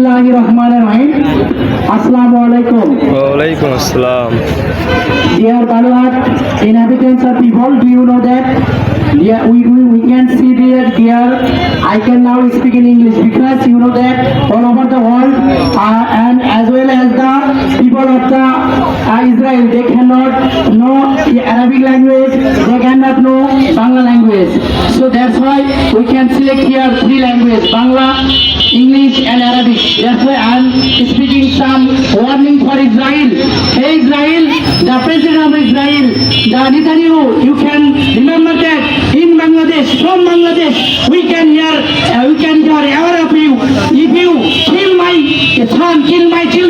Bismillahir Rahmanir Rahim. Assalamu alaikum. ওয়ালাইকুম আসসালাম Dear Baluat, inhabitants of people, do you know that? Yeah, we, we, we can see there, here, I can now speak in English because you know that all over the world uh, and as well as the people of the uh, Israel, they cannot know the Arabic language, they cannot know Bangla language. So that's why we can select here three languages, Bangla, English and Arabic. That's why I'm speaking some warning for Israel. Hey Israel, the president of Israel, the Netanyahu, you can remember that in Bangladesh, from Bangladesh, we can hear, uh, we can hear aware of you. If you kill my son, kill my children,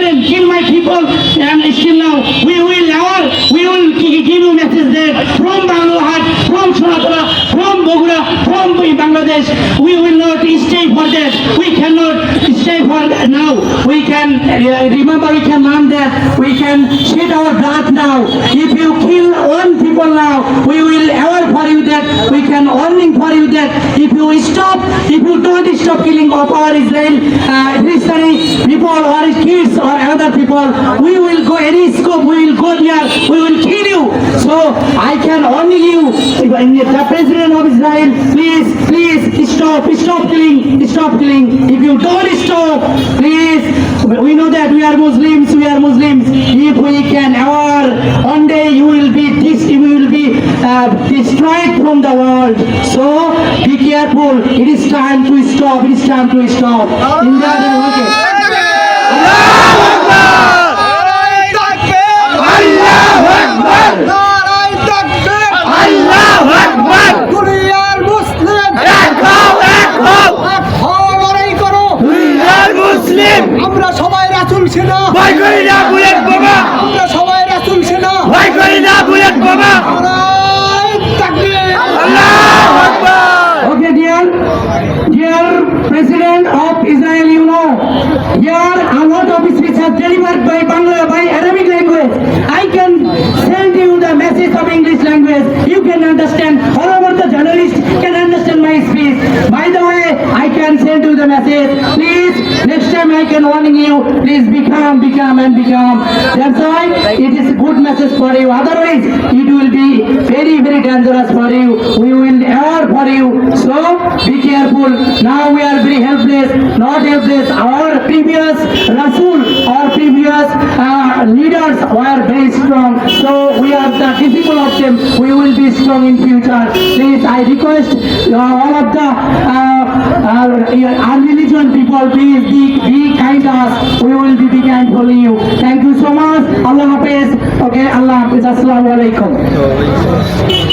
people, and still now, we will our, we will give you message there from Bangladesh, from Sonatara, from Bogura, from Bangladesh. We will not stay for that. We cannot stay for that now. We can uh, remember, we can learn that. We can shed our blood now. If you kill one people now, we will ever for you that. We can warning for you that. If you stop, if you don't stop killing of our Israel, uh, Christian people or kids or other people, we will go any scope. We will go there. We will kill you. So I can warning you, the president of Israel, please, please stop, stop killing, stop killing. If you don't stop, please, we know that we are Muslims, we are Muslims. If we can ever, one day you will be, this, you will be uh, destroyed from the world. So be careful. It is time to stop. It is time to stop. India, okay. সেনা ভয় করি না bullet বোমা আমরা সবাই রাসুল সেনা ভয় করি না বুলেট বোমা Okay, dear, dear President of Israel, you know, here a lot of speech are delivered by Bangla, by Arabic language. I can send you the message of English language. You can understand. All over the journalists can understand my speech. By the way, send you the message. Please, next time I can warning you. Please become, become, and become. That's why it is a good message for you. Otherwise, it will be very, very dangerous for you. We will err for you. So be careful. Now we are very helpless, not helpless. Our previous Rasul, our previous uh, leaders were very strong. So we are the disciple of them. We will be strong in future. Please, I request uh, all of the uh, our religion people, please be, be kind us. We will be kind for you. Thank you so much. Allah Hafiz. Okay, Allah Hafiz. Assalamu alaikum.